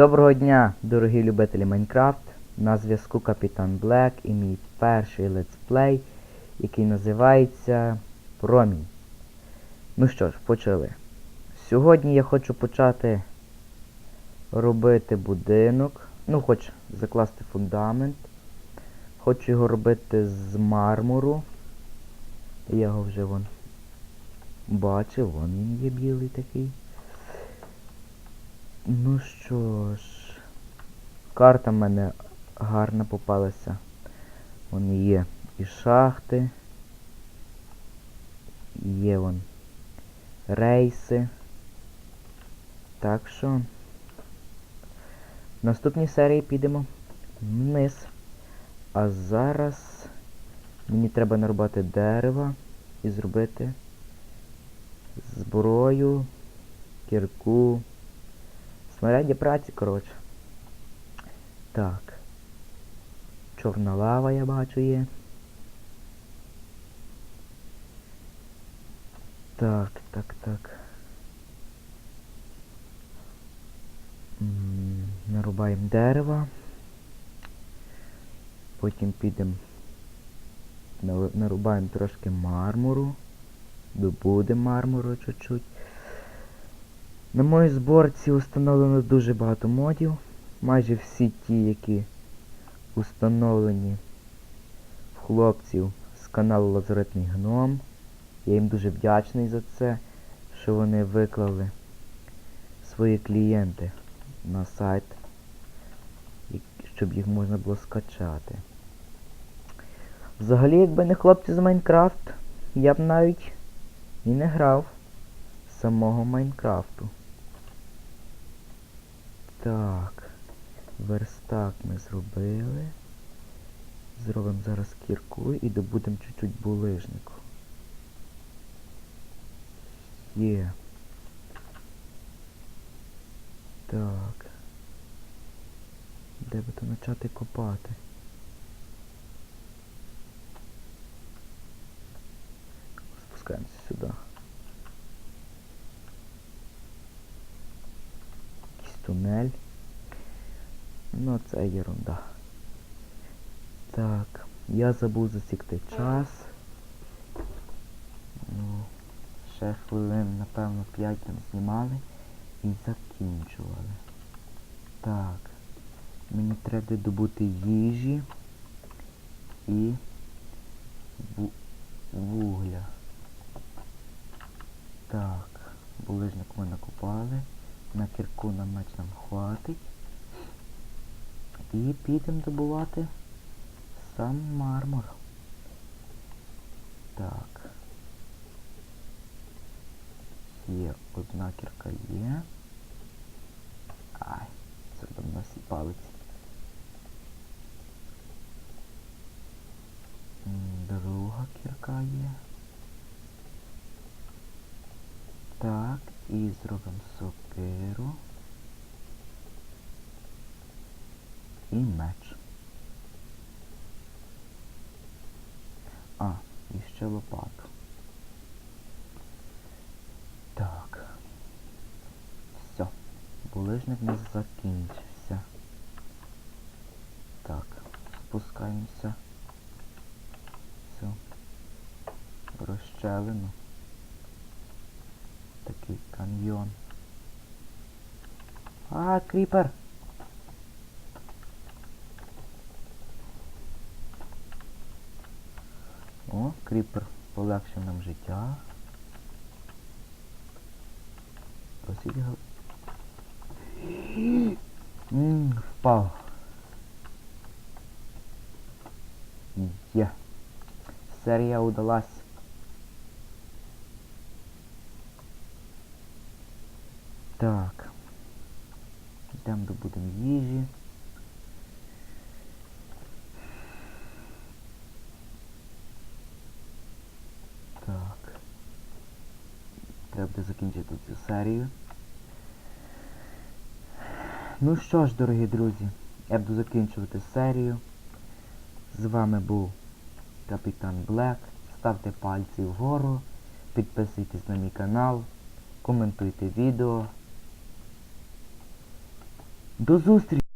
Доброго дня, дорогі любителі Майнкрафт. На зв'язку Капітан Блек і мій перший летсплей, який називається Промінь. Ну що ж, почали. Сьогодні я хочу почати робити будинок. Ну, хоч закласти фундамент. Хочу його робити з мармуру. Я його вже вон бачив, вон він є білий такий. Ну що ж, карта в мене гарна попалася. Вон є і шахти. Є вон рейси. Так що в наступній серії підемо вниз. А зараз мені треба нарубати дерева і зробити зброю, кірку. Снаряді праці, коротше. Так. Чорна лава, я бачу, є. Так, так, так. Нарубаємо дерева. Потім підемо. Нарубаємо трошки мармуру. Добудемо мармуру чуть-чуть. На моїй зборці установлено дуже багато модів. Майже всі ті, які установлені в хлопців з каналу Лазуритний Гном. Я їм дуже вдячний за це, що вони виклали свої клієнти на сайт, щоб їх можна було скачати. Взагалі, якби не хлопці з Майнкрафт, я б навіть і не грав самого Майнкрафту. Так, верстак ми зробили. Зробимо зараз кірку і добудемо чуть-чуть булижнику. Є. Так. Де би то почати копати? Спускаємося сюди. Тунель. Ну, це ерунда. Так, я забув засікти час. Ну, ще хвилин, напевно, 5 там знімали і закінчували. Так. Мені треба добути їжі і вугля. Так, булижник ми накопали. На кірку на меч нам хватить. І підемо добувати сам мармур. Так. Є одна кірка є. Ай, це у нас і. Друга кірка є. Так, і зробимо сокиру. І меч. А, і ще лопату. Так. Все. Булижник нас закінчився. Так, спускаємося. Все. В розщелину. Такий каньйон. А, кріпер! О, кріпер полегшив нам життя. Просить його. Ммм, впав. Є. Серія удалась. Так. Йдемо добудемо їжі. Так. Треба буде закінчити цю серію. Ну що ж, дорогі друзі, я буду закінчувати серію. З вами був Капітан Блек. Ставте пальці вгору, підписуйтесь на мій канал, коментуйте відео. До зустрічі!